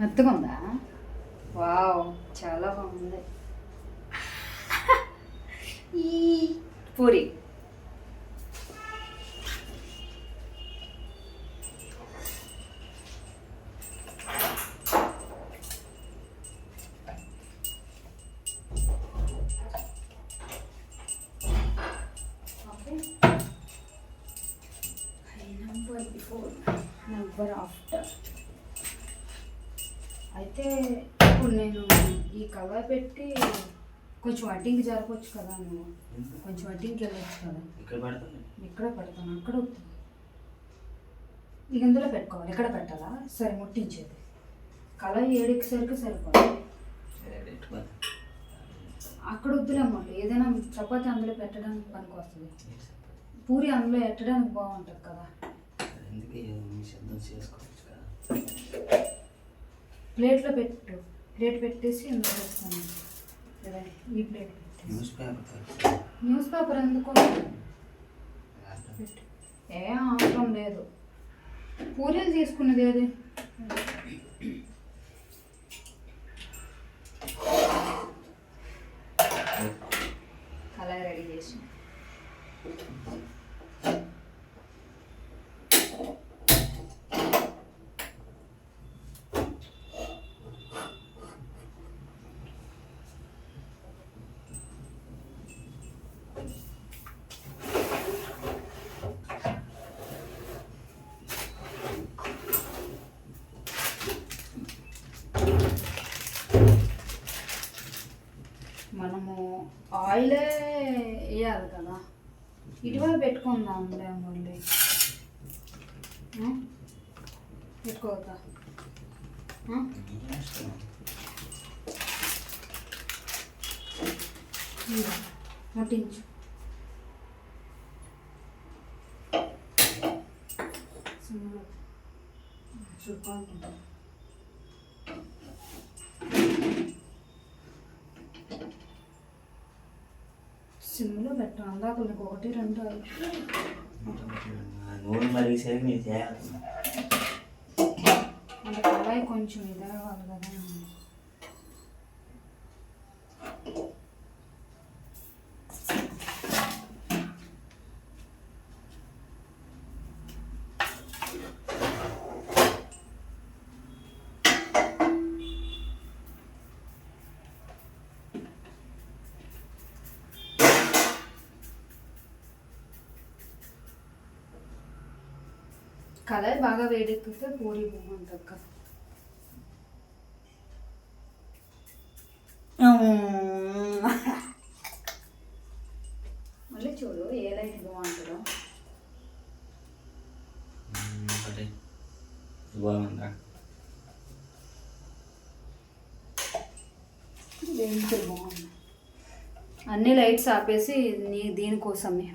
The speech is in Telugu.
మెత్తగా వావ్ చాలా బాగుంది. ఈ puri. Okay. Number before number after. అయితే ఇప్పుడు నేను ఈ కలర్ పెట్టి కొంచెం వడ్డింగ్కి జరపచ్చు కదా నువ్వు. కొంచెం వడ్డింగ్కి వెళ్ళొచ్చు కదా. ఇక్కడ పెడతాను ఇక్కడ అక్కడ ఇక ఇందులో పెట్టుకోవాలి ఎక్కడ పెట్టాలా? సరే ముట్టించేది. కలర్ ఏడికి సరికి సరిపోదు అక్కడ వద్దులేమ్మా ఏదైనా చపాతి అందులో పెట్టడానికి పనికి వస్తుంది. పూరి అందులో ఎట్టడానికి బాగుంటుంది కదా. కదా ప్లేట్లో పెట్టు. ప్లేట్ పెట్టేసి ఇందులో పెడతాను. ఈ plate newspaper newspaper ఎందుకు? ఏ అవసరం లేదు. పూరీలు తీసుకున్నది ఏది? అలా రెడీ చేసి. ఆయిలే వేయాలి కదా ఇటువైపు పెట్టుకుందాం మళ్ళీ ఆ? పెట్టుకోవద్దా ఆ? ఇదిగో, ముట్టించు సిమ్లో. సిమ్లో పెట్టు అందాక నీకు ఒకటి రెండు. నూనె మరిగేసరికి మీరు చేయాలి అంటే కళాయి కొంచెం ఇదే కదా కళాయి బాగా వేడెక్కితే పూరి బాగుంటుంది కదా మళ్ళీ చూడు ఏ లైట్ బాగుంటుందో ఒకటి బాగుందా దేనికి బాగుంది అన్ని లైట్స్ ఆపేసి నీ దీనికోసమే